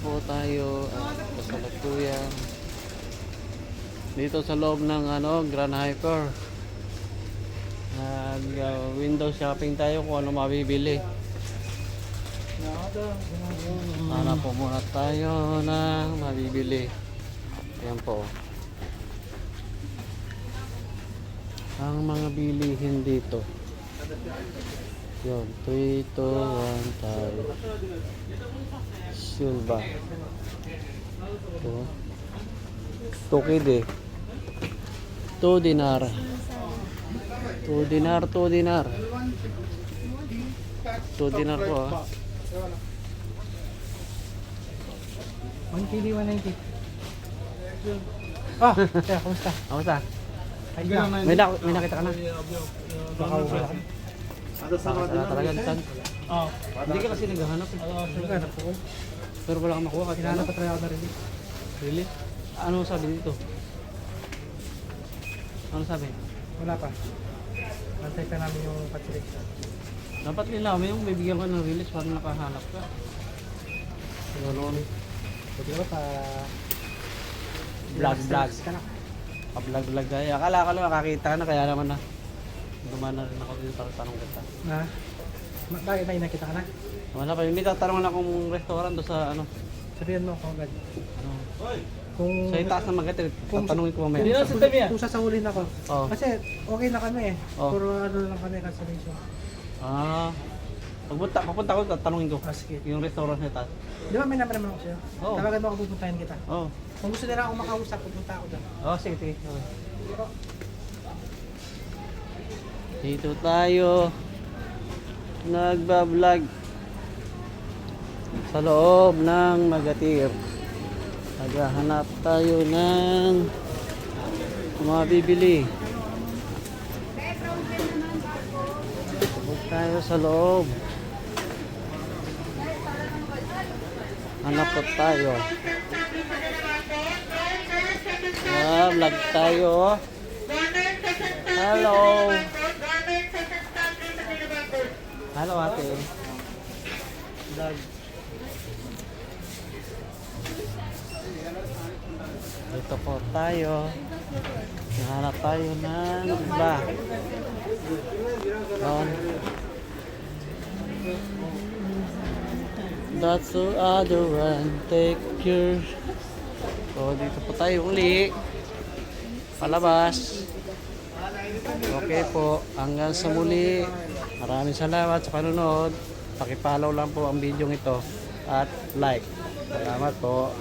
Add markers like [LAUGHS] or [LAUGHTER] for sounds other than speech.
po tayo at kasalukuyan dito sa loob ng ano Grand Hyper. Nag uh, window shopping tayo kung ano mabibili. Hanap po muna tayo ng mabibili. Ayan po. Ang mga bilihin dito. Yun 3 to 1 tayo silba ito tukid eh 2 dinar 2 dinar 2 dinar 2 dinar po ah 1 KD 190. Ah, [LAUGHS] kaya kumusta? Na. May, na, may nakita ka na? Baka wala ka. Wala talaga tan. Oo. Hindi ka kasi naghahanap eh. Naghanap ko. Pero wala kang makuha kasi Hinahanap pa talaga ako na rin. Really? Ano sabi dito? Ano sabi? Wala pa. Antay pa namin yung patsilik. Dapat nilaman yung bibigyan ka ng release para nakahanap ka. Ganun. Buti ka ba pa... Vlog, vlog. ka na. Pa-vlog vlog tayo. Akala ko lang nakakita ka na kaya naman na. Dumaan na rin ako dito para tanong kita. Na? Bakit may nakita ka na? Wala pa, hindi tatanong na kung restaurant doon sa ano. Sabihan mo ako agad. ano Kung... sa itaas ng magatit, Kung- tatanungin ko mamaya. Kung, kung, kung sasahulin ako. Oh. Kasi okay na kami eh. Oh. Puro ano lang kami cancellation. Ah. Pagpunta, papunta ko, tatanungin ko. Ah, sige. Yung restaurant sa itaas. Di ba may number naman ako sa'yo? Oo. Tawagan mo ako pupuntahin kita. Oh. Kung gusto nila akong makausap, pupunta ako doon. Oh, sige, sige. Okay. Dito tayo. Nagbablog. Sa loob ng Magatir. Naghahanap tayo ng mga bibili. Huwag tayo sa loob. Hanap tayo. Ah, vlog tayo. Hello. Hello ate. Vlog. Dito po tayo. Nahanap tayo ng iba. Doon. That's the other one. Take your... So, dito po tayo uli. Palabas. Okay po. Hanggang sa muli. Maraming salamat sa panonood. Pakipollow lang po ang video ito. At like. Salamat po.